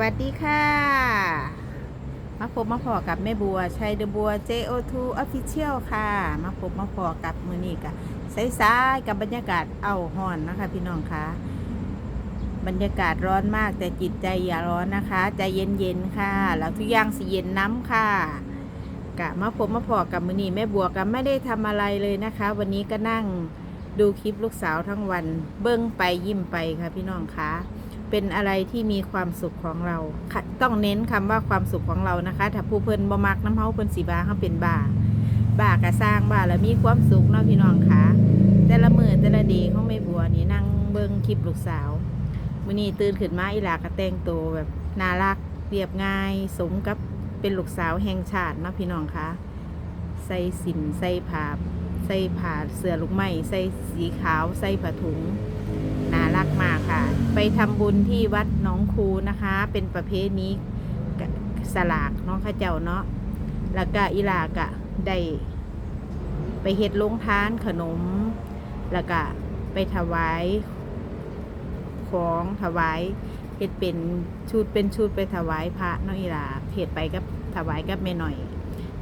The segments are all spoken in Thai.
วัสดีค่ะ มาพบมาพอกับแม่บัวชัยเดอะบัว JO2 Official ค่ะ มาพบมาพอกับมือนี้กับสายๆกับบรรยากาศเอาห่อนนะคะ พี่น้องคะบรรยากาศร้อนมากแต่จิตใจอย่าร้อนนะคะ ใจเย็นๆค่ะ แล้วทุกอย่างสิเย็นน้ำค่ะกะมาพบมาพอกับมือนี้แม่บัวกับไม่ได้ทำอะไรเลยนะคะ วันนี้ก็นั่งดูคลิปลูกสาวทั้งวัน เบิ้งไปยิ้มไปค่ะพี่น้องคะ เป็นอะไรที่มีความสุขของเราต้องเน้นคำว่าความสุขของเรานะคะ ถ้าผู้เพิ่นบ่มักน้ำเฮาเพิ่นสีบาเขาเป็นบ้าบ้ากะสร้างบ้าแล้วมีความสุขเนาะพี่น้องคะแต่ละมือแต่ละเดีของแม่บัวนี่นั่งเบิ่งคลิปลูกสาวมื้อนี้ตื่นขึ้นมาอีหลาก็แต่งตัวแบบน่ารักเรียบง่าย สมกับเป็นลูกสาวแห่งชาติเนาะพี่น้องคะใส่สินใส่ผ้าใส่ผ้าเสื้อลูกไม้ใส่สีขาวใส่ผ้าถุง รักมากค่ะ ไปทำบุญที่วัดหน้องคูนะคะ เป็นประเพณีสลากน้องข้าเจ้าเนาะแล้วก็อีลากะได้ไปเฮ็ดลงทานขนม แล้วก็ไปถวายของถวายเฮ็ดเป็นชุดเป็นชุดไปถวายพระเนาะอีลาเฮ็ดไปกับถวายกับแม่หน่อย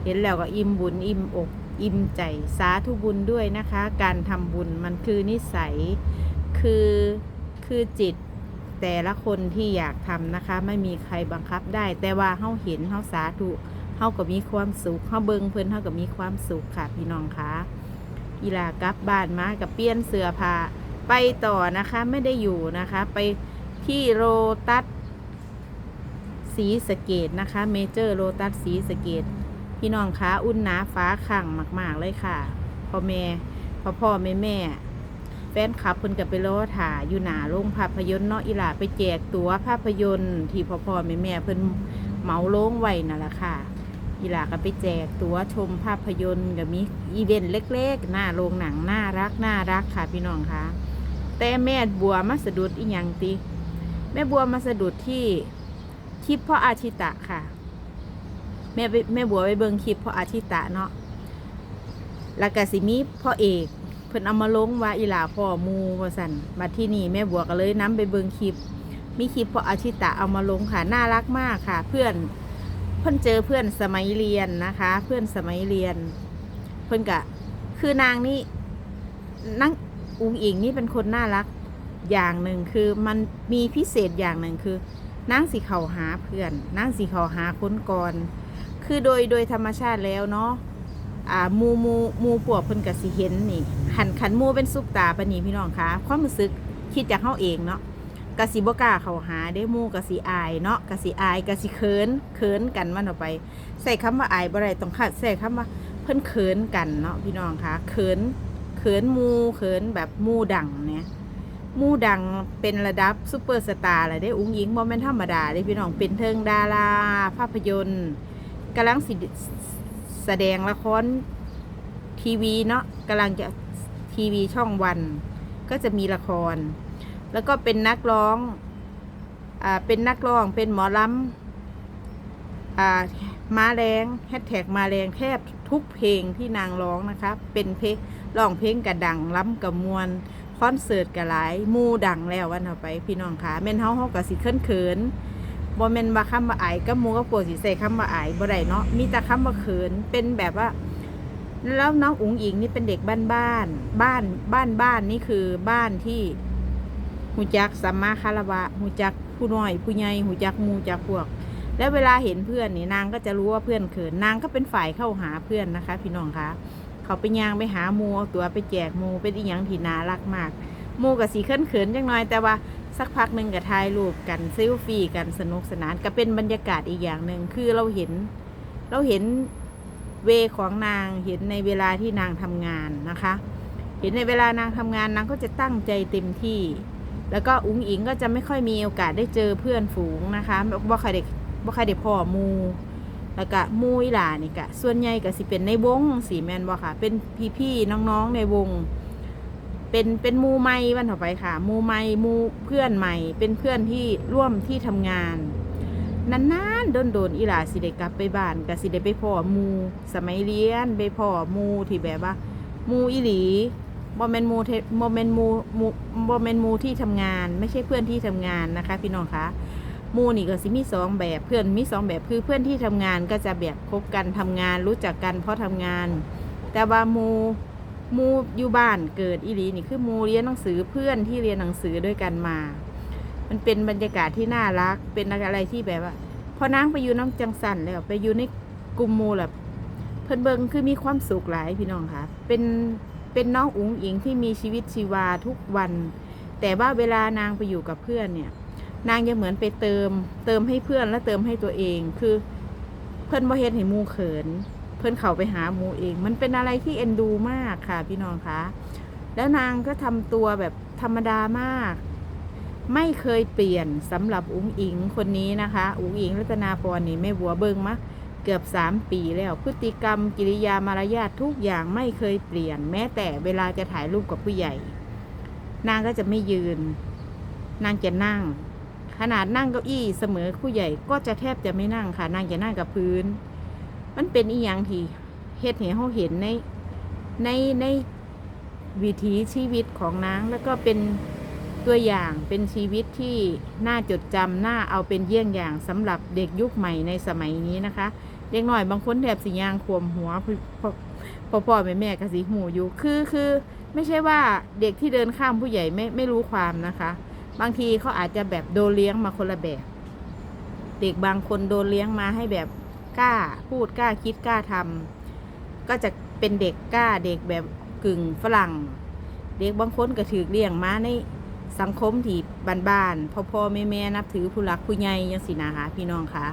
เห็นแล้วก็อิ่มบุญอิ่มอกอิ่มใจสาธุบุญด้วยนะคะ การทำบุญมันคือนิสัย คือคือจิตแต่ละคนที่อยากทำนะคะ ไม่มีใครบังคับได้ แต่ว่าเฮาเห็นเฮาสาธุเฮาก็มีความสุขเฮาเบิงเพิ่นเฮาก็มีความสุขค่ะพี่น้องคะอีลากลับบ้านมากับเปลี่ยนเสื้อผ้าไปต่อนะคะไม่ได้อยู่นะคะ ไปที่โรตัสสีสะเกตนะคะ เมเจอร์โรตัสสีสะเกตพี่น้องคะอุ่นหนาฟ้าขังมาก ๆ เลยค่ะพ่อแม่พ่อพ่อแม่แม่ แฟนคลับเพิ่นกับไปรอถ่ายอยู่หนาโรงภาพยนตร์เนาะอีหลาไปแจกตั๋วภาพยนตร์ที่พ่อพ่อแม่แม่เพิ่นเหมาโรงไว้นั่นแหละค่ะอีหลาก็ไปแจกตั๋วชมภาพยนตร์กับมีอีเวนต์เล็ก ๆ หน้าโรงหนังน่ารักน่ารักค่ะพี่น้องคะแต่แม่บัวมาสะดุดอีหยังติแม่บัวมาสะดุดที่คลิปพ่ออาชิตะค่ะ แม่แม่บัวไปเบิ่งคลิปพ่ออาชิตะเนาะแล้วก็สิมีพ่อเอก เพิ่นเอามาลงว่าอีหลาพ่อมูว่าสั่นมาที่นี่แม่บัวก็เลยนํไปเบิงคลิป มีคลิปพ่ออาชิตะเอามาลงค่ะน่ารักมากค่ะ เพื่อนเพิ่นเจอเพื่อนสมัยเรียนนะคะ เพื่อนสมัยเรียน เพิ่นกะคือนางนี่นางอุงอิงนี่เป็นคนน่ารักอย่างหนึ่งคือมันมีพิเศษอย่างหนึ่งคือนางสีเขาหาเพื่อนนางสีเขาหาคนก่อนคือโดยโดยธรรมชาติแล้วเนาะ อ่าหมูหมูหมูปวกเพิ่นก็สิเห็นนี่ขันขันหมูเป็นซุปตาปานนี้พี่น้องคะความรู้สึกคิดจากเฮาเองเนาะกะสิบ่กล้าเข้าหาได้หมู่กะสิอายเนาะกะสิอายกะสิเขินเขินกันมันออกไปใส่คำว่าอายบ่ได้ต้องคัดใส่คำว่าเพิ่นเขินกันเนาะพี่น้องคะเขินเขินมูเขินแบบมูดังเนี่ยมูดังเป็นระดับซุปเปอร์สตาร์เลยได้อุ้งอิงบ่แม่นธรรมดาเด้พี่น้องเป็นเทิงดาราภาพยนตร์กำลังสิ แสดงละครทีวีเนาะกำลังจะทีวีช่องวัน ก็จะมีละคร แล้วก็เป็นนักร้องอ่าเป็นนักร้องเป็นหมอลำอ่ามาแรงแฮชแท็กมาแรงแทบทุกเพลงที่นางร้องนะคะเป็นเพลงร้องเพลงกระดังล้ำกับมวลคอนเสิร์ตกระหลายมูดังแล้ววันเอาไปพี่น้องคะแม่นเฮาเฮากับสิเขินเขิน บ่แม่นว่าคำว่าอายกับหมูกับปวดสิใส่คำว่าอายบ่ได้เนาะมีแต่คำว่าเขินเป็นแบบว่า แล้วน้องอุ๋งอิงนี่เป็นเด็กบ้านบ้านบ้านบ้านบ้านนี่คือบ้านที่หูจักสัมมาคารวะหูจักผู้น้อย ผู้ใหญ่หูจักมูจักพวก แล้วเวลาเห็นเพื่อนนี่นางก็จะรู้ว่าเพื่อนเขินนางก็เป็นฝ่ายเข้าหาเพื่อนนะคะ พี่น้องคะเขาไปย่างไปหามูเอาตัวไปแจกมูเป็นอีหยังที่น่ารักมากมูกับสีเขินเขินจังน้อยแต่ว่า สักพักหนึ่งก็ถ่ายรูปกันเซลฟี่กันสนุกสนานก็เป็นบรรยากาศอีกอย่างหนึ่งคือเราเห็น เราเห็นเวของนางเห็นในเวลาที่นางทำงานนะคะ เห็นในเวลานางทำงานนางก็จะตั้งใจเต็มที่ แล้วก็อุ้งอิงก็จะไม่ค่อยมีโอกาสได้เจอเพื่อนฝูงนะคะบ่ใครเด็กบ่ใครเด็กพ่อมูแล้วก็มูอีหลานี่กะส่วนใหญ่ก็สิเป็นในวงสีแมนบ่ค่ะ เป็นพี่ๆน้องๆในวง เป็นเป็นมูใหม่วันต่อไปค่ะมูใหม่มูเพื่อนใหม่ เป็นเพื่อนที่ร่วมที่ทำงานนานๆโดนโดนอีหลาสิได้กลับไปบ้านก็สิได้ไปพ่อมูสมัยเรียนไปพ่อมูที่แบบว่ามูอีหลีบ่แมนมูเทบ่แมนมูหมูบ่แมนมูที่ทำงาน ไม่ใช่เพื่อนที่ทำงานนะคะ พี่น้องคะมูนี่ก็สิมีสองแบบเพื่อนมีสองแบบคือเพื่อนที่ทำงานก็จะแบบคบกันทำงานรู้จักกันเพราะทำงาน แต่ว่ามู มูอยู่บ้านเกิดอีหลีนี่คือมูเรียนหนังสือเพื่อนที่เรียนหนังสือด้วยกันมา มันเป็นบรรยากาศที่น่ารัก เป็นอะไรที่แบบว่าพอนางไปอยู่น้ำจังสันแล้วไปอยู่ในกลุ่มมูแบบเพิ่นเบิงคือมีความสุขหลายพี่น้องค่ะ เป็นเป็นน้องอุ๋งอิงที่มีชีวิตชีวาทุกวัน แต่ว่าเวลานางไปอยู่กับเพื่อนเนี่ย นางจะเหมือนไปเติม เติมให้เพื่อนและเติมให้ตัวเองคือ เพื่อนบ่เฮ็ดให้มูเขิน เพื่อนเขาไปหาหมูเอง มันเป็นอะไรที่เอ็นดูมากค่ะ พี่น้องคะแล้วนางก็ทำตัวแบบธรรมดามาก ไม่เคยเปลี่ยนสำหรับอุ๋งอิงคนนี้นะคะอุ๋งอิงรัตนาพรนี่แม่บัวเบิงมะเกือบสามปีแล้วพฤติกรรมกิริยามารยาททุกอย่างไม่เคยเปลี่ยน แม้แต่เวลาจะถ่ายรูปกับผู้ใหญ่ นางก็จะไม่ยืน นางจะนั่ง ขนาดนั่งเก้าอี้เสมอผู้ใหญ่ก็จะแทบจะไม่นั่งค่ะ นางจะนั่งกับพื้น มันเป็นอีหยังที่เฮ็ดให้เขาเห็นในในในวิถีชีวิตของนางแล้วก็เป็นตัวอย่างเป็นชีวิตที่น่าจดจำน่าเอาเป็นเยี่ยงอย่างสำหรับเด็กยุคใหม่ในสมัยนี้นะคะ เด็กหน่อยบางคนแถบสียางขวมหัวพ่อพ่อแม่แม่กะสีหูอยู่คือคือ ไม่ใช่ว่าเด็กที่เดินข้ามผู้ใหญ่ไม่ไม่รู้ความนะคะ บางทีเขาอาจจะแบบโดนเลี้ยงมาคนละแบบ เด็กบางคนโดนเลี้ยงมาให้แบบ กล้าพูดกล้าคิดกล้าทำก็จะเป็นเด็กกล้าเด็กแบบกึ่งฝรั่ง เด็กบางคนก็ถือเลี้ยงมาในสังคมที่บ้านๆพ่อพ่อแม่แม่นับถือผู้หลักผู้ใหญ่ยังสินะคะพี่น้องคะ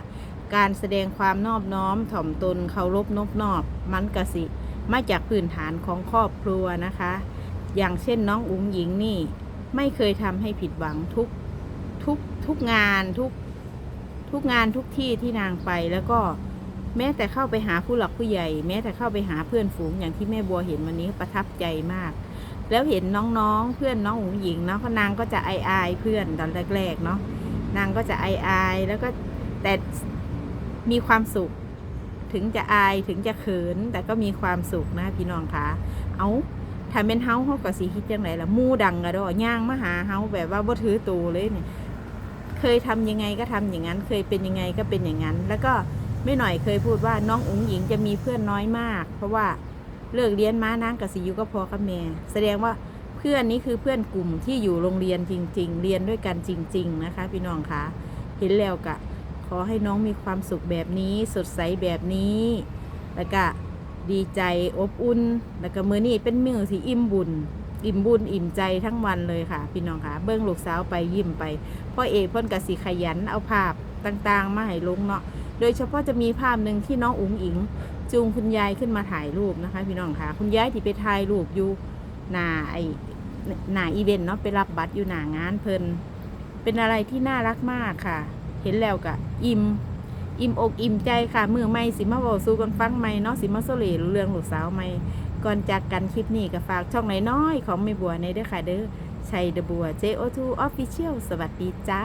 การแสดงความนอบน้อมถ่อมตนเคารพนบนอบมันกสิมาจากพื้นฐานของครอบครัวนะคะ อย่างเช่นน้องอุ๋งหญิงนี่ ไม่เคยทำให้ผิดหวังทุกทุกทุกงานทุกทุกงานทุกที่ที่นางไปแล้วก็ แม้แต่เข้าไปหาผู้หลักผู้ใหญ่ แม้แต่เข้าไปหาเพื่อนฝูงอย่างที่แม่บัวเห็นวันนี้ประทับใจมาก แล้วเห็นน้องๆ เพื่อนน้องอุ๋งหญิงเนาะเพรานางก็จะอายอายๆเพื่อนตอนแรกๆเนาะนางก็จะอายอายๆแล้วก็แต่มีความสุข ถึงจะอายถึงจะเขิน แต่ก็มีความสุขนะพี่น้องคะเอาถ้าเป็นเฮาเฮาก็สิคิดจังไดล่ะมู่ดังกะดอย่างมาหาเฮาแบบว่าบ่ถือตูเลยเนี่ยเคยทำยังไงก็ทำอย่างนั้น เคยเป็นยังไงก็เป็นอย่างนั้น แล้วก็ ไม่หน่อยเคยพูดว่าน้องอุ๋งหญิงจะมีเพื่อนน้อยมาก เพราะว่าเลิกเรียนมานางกับสิยุก็พอกับแม่แสดงว่าเพื่อนนี้คือเพื่อนกลุ่มที่อยู่โรงเรียนจริง ๆ เรียนด้วยกันจริง ๆ นะคะ พี่น้องคะเห็นแล้วกะขอให้น้องมีความสุขแบบนี้ สดใสแบบนี้ แล้วก็ดีใจอบอุ่นแล้วก็มือนี้เป็นมือที่อิ่มบุญ อิ่มบุญอิ่มใจทั้งวันเลยค่ะ พี่น้องค่ะเบิ้องลูกสาวไปยิ้มไปพ่อเอกเพ่นกสิขยันเอาภาพต่างๆ มาให้ลุงเนาะ โดยเฉพาะจะมีภาพหนึ่งที่น้องอุ๋งอิง จูงคุณยายขึ้นมาถ่ายรูปนะคะ พี่น้องค่ะคุณยายที่ไปถ่ายรูปอยู่หน้าไอหน้าอีเวนต์เนาะไปรับบัตรอยู่หน้างานเพลินเป็นอะไรที่น่ารักมากค่ะ เห็นแล้วกะอิ่มอิ่มอกอิ่มใจค่ะมือไม่สิมาบอกสู้กันฟังไม่เนาะสิมาโซเลเรื่องหลูกสาวไม่ก่อนจากกันคลิปนี้ก็ฝากช่องไหนน้อยของไม่บัวในเด้อค่ะเด้อชัยเดบัว JO2 Official สวัสดีจ้า